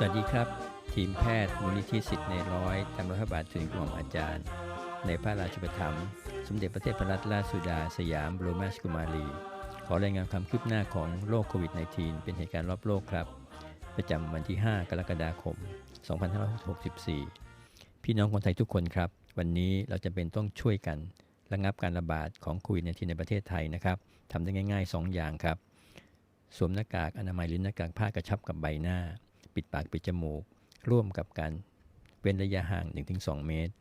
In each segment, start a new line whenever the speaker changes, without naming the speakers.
สวัสดีครับ ทีมแพทย์มูลนิธิสิทธิ์ในร้อยตำรวจบาทถึงกล่อมอาจารย์ ในพระราชประถมสมเด็จพระเทพรัตนราชสุดาสยามบรมราชกุมารี ขอรายงานความคืบหน้าของโรคโควิด -19 เป็นเหตุการณ์รอบโลกครับ ประจำวันที่ 5 กรกฎาคม 2564 พี่น้องคนไทยทุกคนครับ วันนี้เราจะเป็นต้องช่วยกันระงับการระบาดของโควิด -19 ในประเทศไทยนะครับทำได้ง่าย ๆ 2 อย่างครับ สวมหน้ากากอนามัยหรือหน้ากากผ้ากระชับกับใบหน้า ปิดปากปิดจมูก ร่วมกับการเว้นระยะห่าง 1-2 เมตร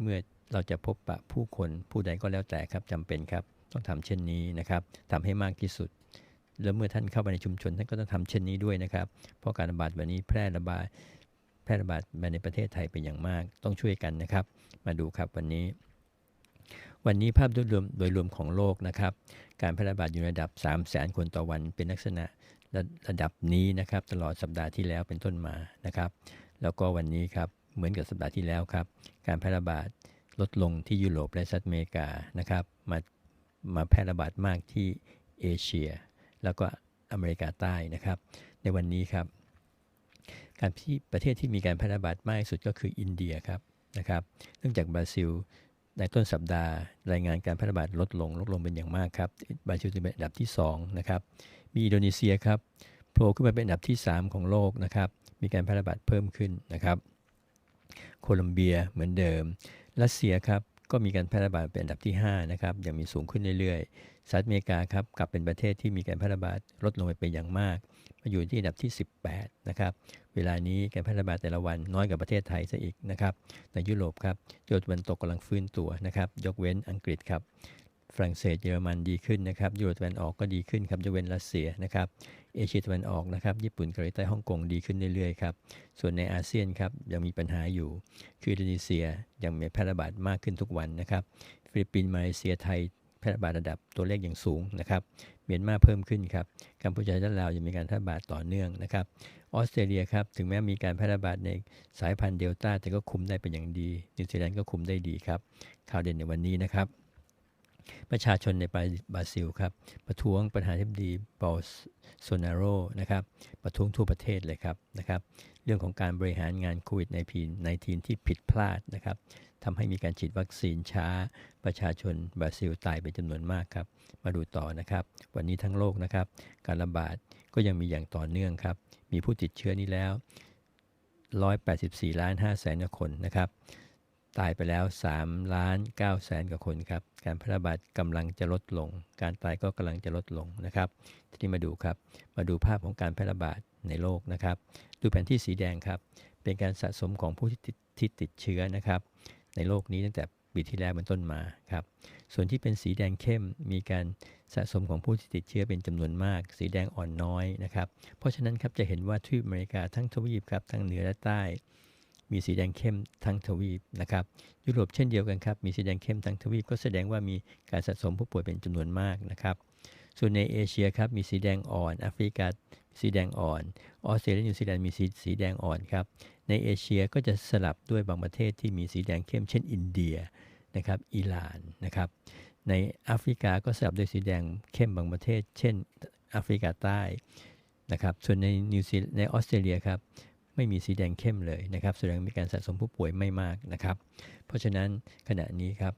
เมื่อเราจะพบปะผู้คนผู้ใดก็แล้วแต่ครับจำเป็นครับ ต้องทำเช่นนี้นะครับทำให้มากที่สุด แล้วเมื่อท่านเข้าไปในชุมชนท่านก็ต้องทำเช่นนี้ด้วยนะครับ เพราะการระบาดวันนี้แพร่ระบาดแพร่ระบาดมาในประเทศไทยเป็นอย่างมาก ต้องช่วยกันนะครับ มาดูครับวันนี้ วันนี้ภาพโดยรวมโดยรวมของโลกนะครับ การแพร่ระบาดอยู่ในระดับ 3 0 0 0 0 0คนต่อวันเป็นลักษณะระระดับนี้นะครับ ตลอดสัปดาห์ที่แล้วเป็นต้นมานะครับ แล้วก็วันนี้ครับเหมือนกับสัปดาห์ที่แล้วครับ การแพร่ระบาดลดลงที่ยุโรปและสหรัฐอเมริกานะครับ มามาแพร่ระบาดมากที่เอเชีย แล้วก็อเมริกาใต้นะครับ ในวันนี้ครับ การที่ประเทศที่มีการแพร่ระบาดมากที่สุดก็คืออินเดียครับนะครับ เนื่องจากบราซิล ในต้นสัปดาห์ รายงานการแพร่ระบาดลดลง ลดลงเป็นอย่างมากครับบราซิลเป็นอันดับที่2นะครับ มีอินโดนีเซียครับโผล่ขึ้นมาเป็นอันดับที่ 3 ของโลกนะครับ มีการแพร่ระบาดเพิ่มขึ้นนะครับ โคลอมเบียเหมือนเดิม รัสเซียครับก็มีการแพร่ระบาดเป็นอันดับที่5นะครับยังมีสูงขึ้นเรื่อยๆ สหรัฐอเมริกาครับกลับเป็นประเทศที่มีการแพร่ระบาดลดลงไปเป็นอย่างมากมาอยู่ที่อันดับที่ 18 นะครับ เวลานี้การแพร่ระบาดแต่ละวันน้อยกว่าประเทศไทยซะอีกนะครับ ในยุโรปครับโจทย์วันตกกำลังฟื้นตัวนะครับ ยกเว้นอังกฤษครับ ฝรั่งเศสเยอรมันดีขึ้นนะครับ ยุโรปตะวันออกก็ดีขึ้นครับยกเว้นรัสเซียนะครับ เอเชียตะวันออกนะครับ ญี่ปุ่นเกาหลีใต้ฮ่องกงดีขึ้นเรื่อยๆครับ ส่วนในอาเซียนครับยังมีปัญหาอยู่ คืออินโดนีเซียยังมีแพร่ระบาดมากขึ้นทุกวันนะครับ ฟิลิปปินส์มาเลเซียไทย แพร่ระบาดระดับตัวเลขอย่างสูงนะครับ เมียนมาเพิ่มขึ้นครับ กัมพูชาและลาวยังมีการแพร่ระบาดต่อเนื่องนะครับ ออสเตรเลียครับ ถึงแม้มีการแพร่ระบาดในสายพันธุ์เดลต้าแต่ก็คุมได้เป็นอย่างดี นิวซีแลนด์ก็คุมได้ดีครับ ข่าวเด่นในวันนี้นะครับ ประชาชนในบราซิลครับ ประท้วงประธานาธิบดีบอลโซนาโรนะครับ ประท้วงทั่วประเทศเลยครับนะครับ เรื่องของการบริหารงานโควิดในพีในทีนที่ผิดพลาดนะครับทำให้มีการฉีดวัคซีนช้า ประชาชนบราซิลตายเป็นจำนวนมากครับ มาดูต่อนะครับ วันนี้ทั้งโลกนะครับ การระบาดก็ยังมีอย่างต่อเนื่องครับ มีผู้ติดเชื้อนี้แล้ว 184 ล้าน5แสนคนนะครับ ตายไปแล้ว3ล้าน9แสนกว่าคนครับ การแพร่ระบาดกำลังจะลดลง การตายก็กำลังจะลดลงนะครับ ทีนี้มาดูครับ มาดูภาพของการแพร่ระบาดในโลกนะครับ ดูแผนที่สีแดงครับ เป็นการสะสมของผู้ที่ติดที่ติดเชื้อนะครับ ในโลกนี้ตั้งแต่ปีที่แล้วเป็นต้นมาครับ ส่วนที่เป็นสีแดงเข้มมีการสะสมของผู้ที่ติดเชื้อเป็นจำนวนมาก สีแดงอ่อนน้อยนะครับ เพราะฉะนั้นครับจะเห็นว่าทวีปอเมริกาทั้งทวีปครับทั้งเหนือและใต้ มีสีแดงเข้มทั้งทวีปนะครับยุโรปเช่นเดียวกันครับมีสีแดงเข้มทั้งทวีปก็แสดงว่ามีการสะสมผู้ป่วยเป็นจำนวนมากนะครับส่วนในเอเชียครับมีสีแดงอ่อนแอฟริกาสีแดงอ่อนออสเตรเลียนิวซีแลนด์มีสีสีแดงอ่อนครับในเอเชียก็จะสลับด้วยบางประเทศที่มีสีแดงเข้มเช่นอินเดียนะครับอิหร่านนะครับในแอฟริกาก็สลับด้วยสีแดงเข้มบางประเทศ เช่นแอฟริกาใต้นะครับส่วนในนิวซีในออสเตรเลียครับ ไม่มีสีแดงเข้มเลยนะครับ แสดงมีการสะสมผู้ป่วยไม่มากนะครับ เพราะฉะนั้นขณะนี้ครับ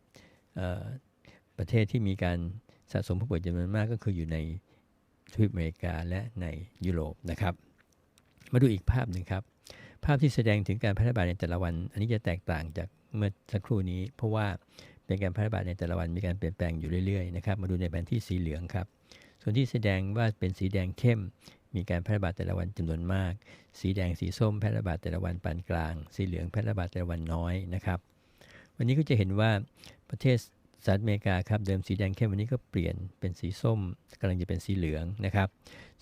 ประเทศที่มีการสะสมผู้ป่วยจำนวนมากก็คืออยู่ในทวีปอเมริกาและในยุโรปนะครับ มาดูอีกภาพหนึ่งครับ ภาพที่แสดงถึงการแพร่ระบาดในแต่ละวัน อันนี้จะแตกต่างจากเมื่อสักครู่นี้ เพราะว่าเป็นการแพร่ระบาดในแต่ละวันมีการเปลี่ยนแปลงอยู่เรื่อยๆนะครับ มาดูในแผนที่สีเหลืองครับ ส่วนที่แสดงว่าเป็นสีแดงเข้มมีการแพร่ระบาดแต่ละวันจำนวนมาก สีแดงสีส้มแพร่ระบาดแต่ละวันปานกลาง สีเหลืองแพร่ระบาดแต่ละวันน้อยนะครับ วันนี้ก็จะเห็นว่าประเทศสหรัฐอเมริกาครับเดิมสีแดงเข้มวันนี้ก็เปลี่ยนเป็นสีส้มกำลังจะเป็นสีเหลืองนะครับ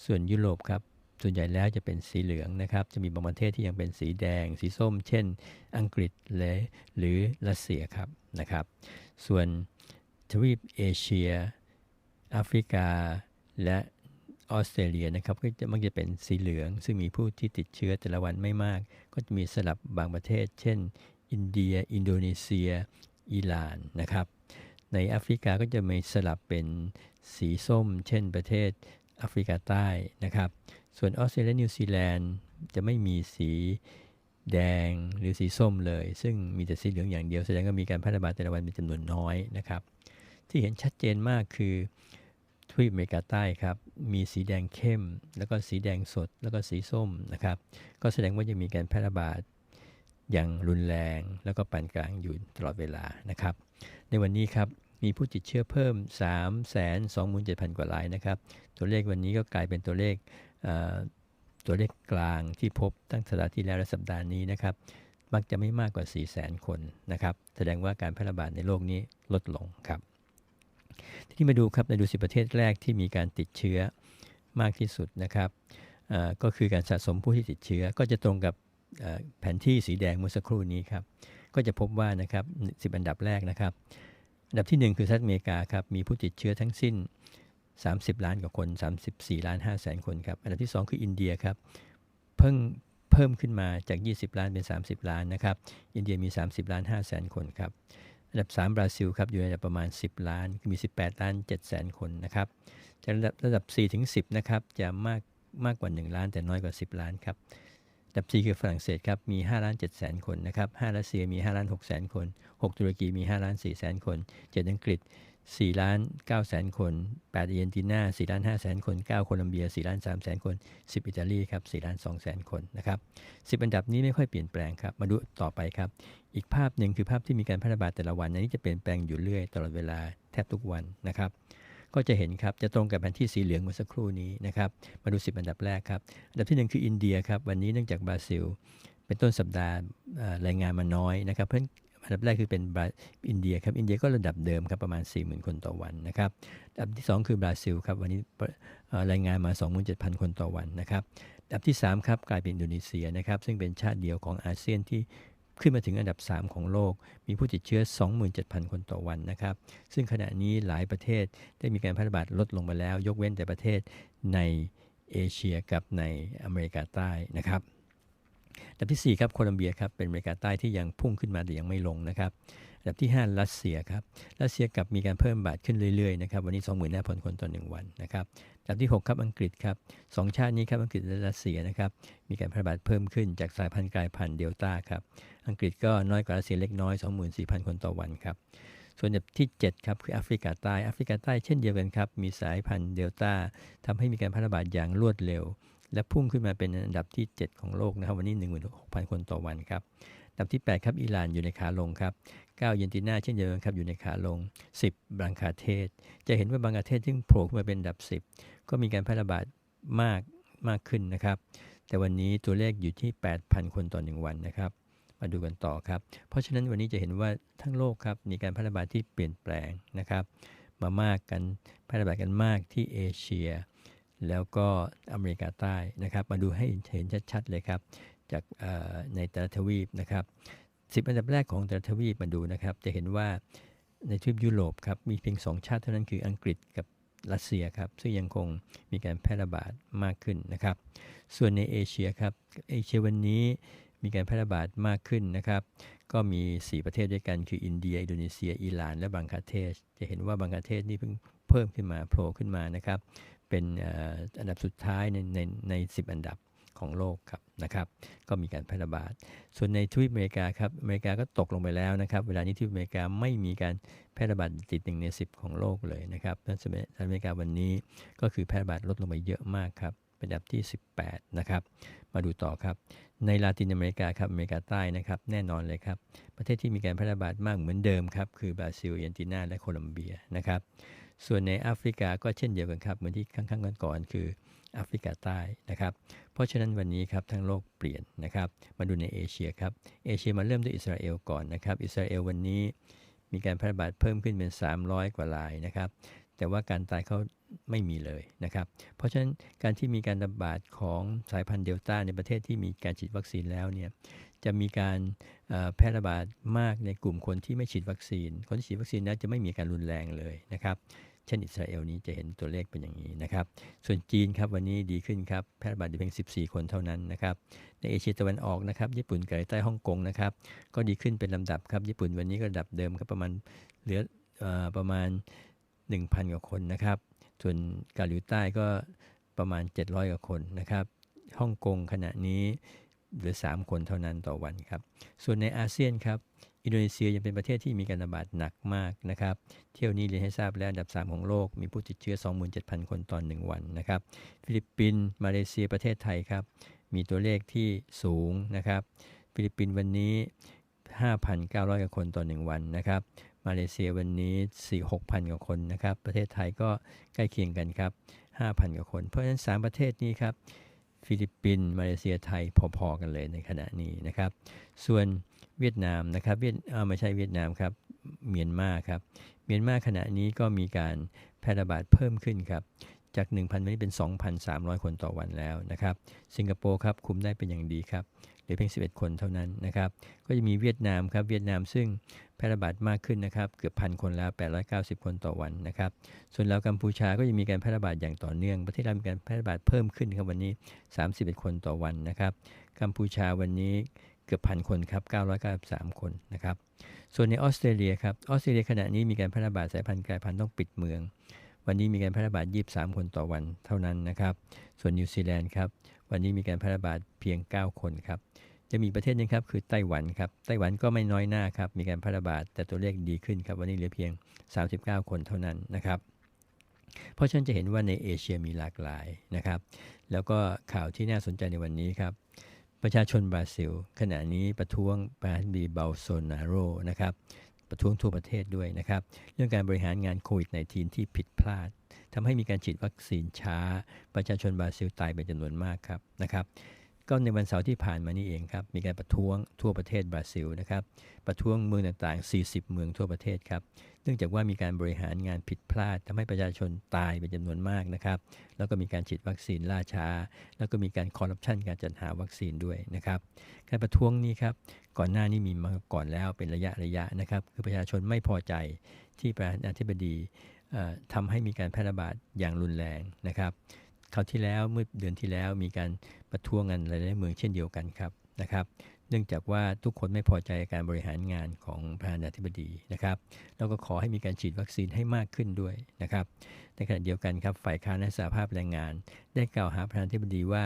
ส่วนยุโรปครับส่วนใหญ่แล้วจะเป็นสีเหลืองนะครับ จะมีบางประเทศที่ยังเป็นสีแดง สีส้ม เช่น อังกฤษและหรือรัสเซียครับนะครับ ส่วนทวีปเอเชียแอฟริกา และ ออสเตรเลียนะครับก็จะมักจะเป็นสีเหลือง ซึ่งมีผู้ที่ติดเชื้อแต่ละวันไม่มาก ก็จะมีสลับบางประเทศ เช่น อินเดีย อินโดนีเซีย อิหร่านนะครับในแอฟริกาก็จะมีสลับเป็นสีส้ม เช่นประเทศแอฟริกาใต้นะครับ ส่วนออสเตรเลียนิวซีแลนด์จะไม่มีสีแดงหรือสีส้มเลย ซึ่งมีแต่สีเหลืองอย่างเดียวแสดงว่ามีการแพร่ระบาดแต่ละวันเป็นจำนวนน้อยนะครับ ที่เห็นชัดเจนมากคือ ทวีปอเมริกาใต้ครับมีสีแดงเข้ม แล้วก็สีแดงสด แล้วก็สีส้มนะครับก็แสดงว่าจะมีการแพร่ระบาดอย่างรุนแรงแล้วก็ปานกลางอยู่ตลอดเวลานะครับ ในวันนี้ครับมีผู้ติดเชื้อเพิ่ม 3 2 7 0 0 0 กว่ารายนะครับ ตัวเลขวันนี้ก็กลายเป็นตัวเลขตัวเลขกลางที่พบตั้งสัปดาห์ที่แล้วและสัปดาห์นี้นะครับ มักจะไม่มากกว่า 4 0 0 0 0 0 คนนะครับ แสดงว่าการแพร่ระบาดในโลกนี้ลดลงครับ ที่มาดูครับในดูสิประเทศแรกที่มีการติดเชื้อมากที่สุดนะครับก็คือการสะสมผู้ที่ติดเชื้อ ก็จะตรงกับแผนที่สีแดงเมื่อสักครู่นี้ครับ ก็จะพบว่านะครับสิบอันดับแรกนะครับ อันดับที่ 1 คือสหรัฐอเมริกาครับ มีผู้ติดเชื้อทั้งสิ้น 30 ล้านกว่าคน 34 ล้าน5แสนคนครับ อันดับที่ 2 คืออินเดียครับ เพิ่งเพิ่มขึ้นมาจาก 20 ล้านเป็น 30 ล้านนะครับ อินเดียมี 30 ล้าน5แสนคนครับ อันดับ 3 บราซิลครับอยู่ในระดับประมาณ 10 ล้านมี 18 ล้าน7แสนคนนะครับจากระดับระดับ4ถึง10นะครับจะมากมากกว่า 1 ล้านแต่น้อยกว่า 10 ล้านครับดับ 4 คือฝรั่งเศสครับมี5ล้าน7แสนคนนะครับ5รัสเซียมี5ล้าน6แสนคน 6 ตุรกีมี5ล้าน4แสนคน 7 อังกฤษ 4ล้าน9แสนคน 8 อาร์เจนตินา4ล้าน5แสนคน 9 โคลัมเบีย 4 ล้าน3แสนคน 10 อิตาลีครับ4ล้าน2แสนคนนะครับ10 อันดับนี้ไม่ค่อยเปลี่ยนแปลงครับ มาดูต่อไปครับ อีกภาพหนึ่งคือภาพที่มีการแพร่ระบาดแต่ละวันอันนี้จะเปลี่ยนแปลงอยู่เรื่อยตลอดเวลาแทบทุกวันนะครับ ก็จะเห็นครับ จะตรงกับแผนที่สีเหลืองเมื่อสักครู่นี้นะครับ มาดู 10 อันดับแรกครับ อันดับที่ 1 คืออินเดียครับ วันนี้เนื่องจากบราซิล เป็นต้นสัปดาห์รายงานมาน้อยนะครับ เพราะ อันดับแรกคือเป็นอินเดียครับอินเดียก็ระดับเดิมครับประมาณ 40,000 คนต่อวันนะครับอันดับที่ 2 คือบราซิลครับวันนี้รายงานมา 27,000 คนต่อวันนะครับอันดับที่ 3 ครับกลายเป็นอินโดนีเซียนะครับซึ่งเป็นชาติเดียวของอาเซียนที่ขึ้นมาถึงอันดับ 3 ของโลก มีผู้ติดเชื้อ 27,000 คนต่อวันนะครับ ซึ่งขณะนี้หลายประเทศได้มีการแพร่ระบาดลดลงมาแล้ว ยกเว้นแต่ประเทศในเอเชียกับในอเมริกาใต้นะครับ อันดับที่ 4 ครับโคลัมเบียครับเป็นอเมริกาใต้ที่ยังพุ่งขึ้นมาแต่ยังไม่ลงนะครับอันดับที่ 5 รัสเซียครับรัสเซียกับมีการเพิ่มบาทขึ้นเรื่อยๆนะครับวันนี้ 25,000 คนต่อ 1 วันนะครับอันดับที่ 6 ครับอังกฤษครับสองชาตินี้ครับอังกฤษและรัสเซียนะครับมีการแพร่ระบาดเพิ่มขึ้นจากสายพันธุ์กลายพันธุ์เดลต้าครับอังกฤษก็น้อยกว่ารัสเซียเล็กน้อย 24,000 คนต่อวันครับส่วนอันดับที่ 7 ครับคือแอฟริกาใต้แอฟริกาใต้เช่นเดียวกันครับมีสายพันธุ์เดลต้าทำให้มีการแพร่ระบาดอย่างรวดเร็ว และพุ่งขึ้นมาเป็นอันดับที่ 7 ของโลกนะครับ วันนี้ 16,000 คนต่อวันครับอันดับที่ 8 ครับอิหร่านอยู่ในขาลงครับ 9 เยนตินาเช่นเดียวกันครับอยู่ในขาลง 10 บังคาเทศ จะเห็นว่าบังคาเทศที่โผล่ขึ้นมาเป็นอันดับ 10 ก็มีการแพร่ระบาดมากมากขึ้นนะครับ แต่วันนี้ตัวเลขอยู่ที่ 8,000 คนต่อ 1 วันนะครับ มาดูกันต่อครับ เพราะฉะนั้นวันนี้จะเห็นว่าทั้งโลกครับมีการแพร่ระบาดที่เปลี่ยนแปลงนะครับ มามากกันแพร่ระบาดกันมากที่เอเชีย แล้วก็อเมริกาใต้นะครับ มาดูให้เห็นชัดๆเลยครับ จากในแต่ละทวีปนะครับสิบอันดับแรกของแต่ละทวีปมาดูนะครับ จะเห็นว่าในทวีปยุโรปครับมีเพียงสองชาติเท่านั้นคืออังกฤษกับรัสเซียครับ ซึ่งยังคงมีการแพร่ระบาดมากขึ้นนะครับ ส่วนในเอเชียครับเอเชียวันนี้มีการแพร่ระบาดมากขึ้นนะครับ ก็มี 4 ประเทศด้วยกันคืออินเดีย อินโดนีเซีย อิหร่าน และบังคลาเทศ จะเห็นว่าบังคลาเทศนี่เพิ่งเพิ่มขึ้นมาโผล่ขึ้นมานะครับ เป็นอันดับสุดท้ายในในในสิอันดับของโลกครับนะครับก็มีการแพร่ระบาด ส่วนในทวีปอเมริกาครับอเมริกาก็ตกลงไปแล้วนะครับ เวลานี้ทวีปอเมริกาไม่มีการแพร่ระบาดติดหนึ่งใน10ของโลกเลยนะครับสหรัฐอเมริกาวันนี้ก็คือแพร่ระบาดลดลงไปเยอะมากครับเป็นอันดับที่ 18 นะครับ มาดูต่อครับ ในลาตินอเมริกาครับ อเมริกาใต้นะครับ แน่นอนเลยครับ ประเทศที่มีการแพร่ระบาดมากเหมือนเดิมครับ คือบราซิล อาร์เจนตินา และโคลัมเบียนะครับ ส่วนในแอฟริกาก็เช่นเดียวกันครับเหมือนที่ข้างๆก่อนๆคือแอฟริกาใต้นะครับ เพราะฉะนั้นวันนี้ครับทั้งโลกเปลี่ยนนะครับ มาดูในเอเชียครับ เอเชียมาเริ่มด้วยอิสราเอลก่อนนะครับ อิสราเอลวันนี้มีการแพร่ระบาดเพิ่มขึ้นเป็น 300 กว่ารายนะครับ แต่ว่าการตายเขาไม่มีเลยนะครับ เพราะฉะนั้นการที่มีการระบาดของสายพันธุ์เดลต้าในประเทศที่มีการฉีดวัคซีนแล้วเนี่ย จะมีการ แพร่ระบาดมากในกลุ่มคนที่ไม่ฉีดวัคซีน คนที่ฉีดวัคซีนนั้นจะไม่มีการรุนแรงเลยนะครับเช่นอิสราเอลนี้จะเห็นตัวเลขเป็นอย่างนี้นะครับ ส่วนจีนครับวันนี้ดีขึ้นครับแพร่ระบาดเพียง 14 คนเท่านั้นนะครับ ในเอเชียตะวันออกนะครับ ญี่ปุ่นเกับใต้ฮ่องกงนะครับ ก็ดีขึ้นเป็นลำดับครับ ญี่ปุ่นวันนี้ก็ระดับเดิมครับประมาณเหลืออประมาณ 1,000 กว่าคนนะครับ ส่วนเกาหลีใต้ก็ประมาณ 700 กว่าคนนะครับ ฮ่องกงขณะนี้ หลือ 3 คนเท่านั้นต่อวันครับ ส่วนในอาเซียนครับ อินโดนีเซียยังเป็นประเทศที่มีการระบาดหนักมากนะครับ เที่ยวนี้เรียนให้ทราบแล้วอันดับ 3 ของโลก มีผู้ติดเชื้อ 27,000 คนต่อ1วันนะครับ ฟิลิปปินส์ มาเลเซีย ประเทศไทยครับ มีตัวเลขที่สูงนะครับ ฟิลิปปินส์วันนี้ 5,900 กว่าคนต่อ 1 วันนะครับ มาเลเซียวันนี้ 4 6,000 กว่าคนนะครับ ประเทศไทยก็ใกล้เคียงกันครับ 5,000 กว่าคน เพราะฉะนั้น 3 ประเทศนี้ครับ ฟิลิปปินส์มาเลเซียไทยพอๆกันเลยในขณะนี้นะครับ ส่วนเวียดนามนะครับเวียดไม่ใช่เวียดนามครับเมียนมาครับเมียนมาขณะนี้ก็มีการแพร่ระบาดเพิ่มขึ้นครับ จาก 1,000 วันนี้เป็น 2,300 คนต่อวันแล้วนะครับ สิงคโปร์ครับคุมได้เป็นอย่างดีครับเหลือเพียง 11 คนเท่านั้นนะครับ ก็จะมีเวียดนามครับ เวียดนามซึ่งแพร่ระบาดมากขึ้นนะครับ เกือบพันคนแล้ว 890 คนต่อวันนะครับ ส่วนเรากัมพูชาก็ยังมีการแพร่ระบาดอย่างต่อเนื่อง ประเทศเรามีการแพร่ระบาดเพิ่มขึ้นครับวันนี้ 31 คนต่อวันนะครับ กัมพูชาวันนี้เกือบพันคนครับ 993 คนนะครับ ส่วนในออสเตรเลียครับ ออสเตรเลียขณะนี้มีการแพร่ระบาดสายพันธุ์กลายพันธุ์ต้องปิดเมือง วันนี้มีการแพร่ระบาด 23 คนต่อวันเท่านั้นนะครับ ส่วนนิวซีแลนด์ครับ วันนี้มีการแพร่ระบาดเพียง 9 คนครับ จะมีประเทศนึงครับคือไต้หวันครับ ไต้หวันก็ไม่น้อยหน้าครับ มีการแพร่ระบาดแต่ตัวเลขดีขึ้นครับ วันนี้เหลือเพียง 39 คนเท่านั้นนะครับ เพราะฉะนั้นจะเห็นว่าในเอเชียมีหลากหลายนะครับ แล้วก็ข่าวที่น่าสนใจในวันนี้ครับ ประชาชนบราซิล ขณะนี้ประท้วงประธานาธิบดีเบลโซนาโรนะครับ ประท้วงทั่วประเทศด้วยนะครับ เรื่องการบริหารงานโควิด -19 ที่ผิดพลาดทำให้มีการฉีดวัคซีนช้า ประชาชนบราซิลตายเป็นจำนวนมากครับนะครับ ก็ในวันเสาร์ที่ผ่านมานี่เองครับ มีการประท้วงทั่วประเทศบราซิลนะครับ ประท้วงเมืองต่างๆ 40 เมืองทั่วประเทศครับ เนื่องจากว่ามีการบริหารงานผิดพลาดทำให้ประชาชนตายเป็นจำนวนมากนะครับ แล้วก็มีการฉีดวัคซีนล่าช้า แล้วก็มีการคอร์รัปชันการจัดหาวัคซีนด้วยนะครับ การประท้วงนี้ครับ ก่อนหน้านี้มีมาก่อนแล้วเป็นระยะระยะนะครับ คือประชาชนไม่พอใจที่ประธานาธิบดีทำให้มีการแพร่ระบาดอย่างรุนแรงนะครับ คราวที่แล้วเมื่อเดือนที่แล้วมีการประท้วงกันหลายๆเมืองเช่นเดียวกันครับนะครับ เนื่องจากว่าทุกคนไม่พอใจการบริหารงานของประธานาธิบดีนะครับแล้วก็ขอให้มีการฉีดวัคซีนให้มากขึ้นด้วยนะครับในขณะเดียวกันครับฝ่ายค้านและสหภาพแรงงาน ได้กล่าวหาประธานาธิบดีว่า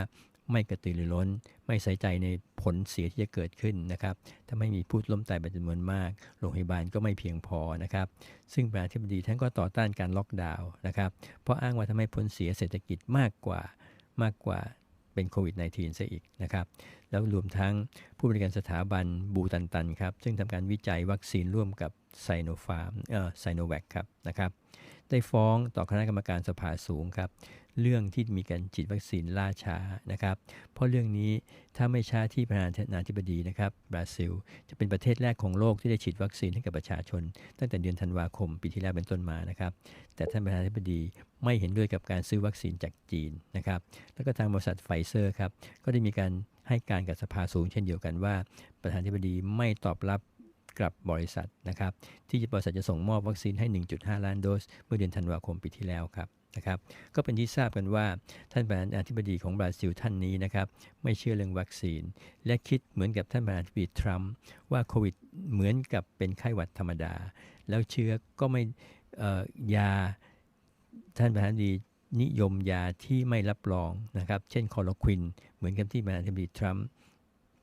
ไม่กระตือรือร้น ไม่ใส่ใจในผลเสียที่จะเกิดขึ้นนะครับถ้าไม่มีผู้ล้มตายเป็นจำนวนมาก โรงพยาบาลก็ไม่เพียงพอนะครับ ซึ่งประธานาธิบดีท่านก็ต่อต้านการล็อกดาวน์นะครับ เพราะอ้างว่าทำให้ผลเสียเศรษฐกิจมากกว่ามากกว่าเป็นโควิด -19 ซะอีกนะครับ แล้วรวมทั้งผู้บริการสถาบันบูตันตันครับ ซึ่งทำการวิจัยวัคซีนร่วมกับไซโนฟาร์มเอ่อไซโนแวคครับนะครับ ได้ฟ้องต่อคณะกรรมการสภาสูงครับ เรื่องที่มีการฉีดวัคซีนล่าช้านะครับ เพราะเรื่องนี้ถ้าไม่ช้าที่ประธานาธิบดีนะครับบราซิล จะเป็นประเทศแรกของโลกที่ได้ฉีดวัคซีนให้กับประชาชน ตั้งแต่เดือนธันวาคมปีที่แล้วเป็นต้นมานะครับ แต่ท่านประธานาธิบดีไม่เห็นด้วยกับการซื้อวัคซีนจากจีนนะครับ แล้วก็ทางบริษัทไฟเซอร์ครับก็ได้มีการให้การกับสภาสูงเช่นเดียวกันว่า ประธานาธิบดีไม่ตอบรับกับบริษัทนะครับที่บริษัทจะส่งมอบวัคซีนให้ 1.5 ล้านโดส เมื่อเดือนธันวาคมปีที่แล้วครับ นะครับก็เป็นที่ทราบกันว่าท่านประธานาธิบดีของบราซิลท่านนี้นะครับไม่เชื่อเรื่องวัคซีน และคิดเหมือนกับท่านประธานาธิบดีทรัมป์ว่าโควิดเหมือนกับเป็นไข้หวัดธรรมดา แล้วเชื้อก็ไม่ยาท่านประธานาธิบดีนิยมยาที่ไม่รับรองนะครับ เช่นคอโลควิน เหมือนกับที่ประธานาธิบดีทรัมป์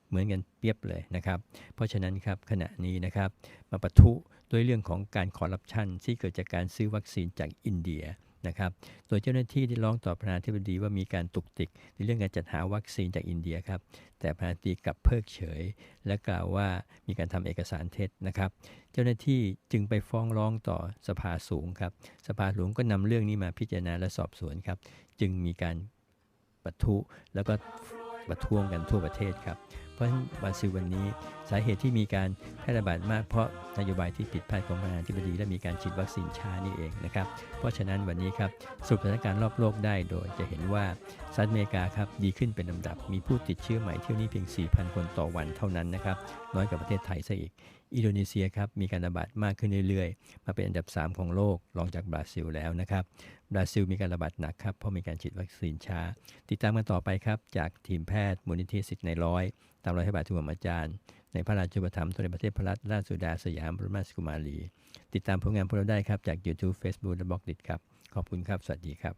เหมือนกันเปียบเลยนะครับ เพราะฉะนั้นครับขณะนี้นะครับมาปะทุด้วยเรื่องของการคอร์รัปชันที่เกิดจากการซื้อวัคซีนจากอินเดีย นะครับ โดยเจ้าหน้าที่ได้ร้องต่อประธานาธิบดีว่ามีการตุกติกในเรื่องการจัดหาวัคซีนจากอินเดียครับ แต่ประธานาธิบดีกลับเพิกเฉย และกล่าวว่ามีการทำเอกสารเท็จนะครับ เจ้าหน้าที่จึงไปฟ้องร้องต่อสภาสูงครับ สภาสูงก็นำเรื่องนี้มาพิจารณาและสอบสวนครับ จึงมีการปะทุแล้วก็ประท้วงกันทั่วประเทศครับ เพราะฉะนั้นบราซิลวันนี้สาเหตุที่มีการแพร่ระบาดมากเพราะนโยบายที่ผิดพลาดของประธานาธิบดี และมีการฉีดวัคซีนช้านี่เองนะครับ เพราะฉะนั้นวันนี้ครับสรุปสถานการณ์รอบโลกได้โดยจะเห็นว่าสหรัฐอเมริกาครับดีขึ้นเป็นลำดับ มีผู้ติดเชื้อใหม่เที่ยวนี้เพียง 4,000 คนต่อวันเท่านั้นนะครับน้อยกว่าประเทศไทยซะอีก อินโดนีเซียครับมีการระบาดมากขึ้นเรื่อยๆ มาเป็นอันดับ 3 ของโลกรองจากบราซิลแล้วนะครับบราซิลมีการระบาดหนักครับเพราะมีการฉีดวัคซีนช้า ติดตามกันต่อไปครับจากทีมแพทย์มูลนิธิสิทธิ์ในร้อยตามรอยพระบาททุกอาจารย์ ในพระราชบัญญัติในประเทศพระราชราชสุดาสยามบรมราชกุมารี ติดตามผลงานพวกเราได้ครับจาก YouTube Facebook และบล็อกดิครับขอบคุณครับ สวัสดีครับ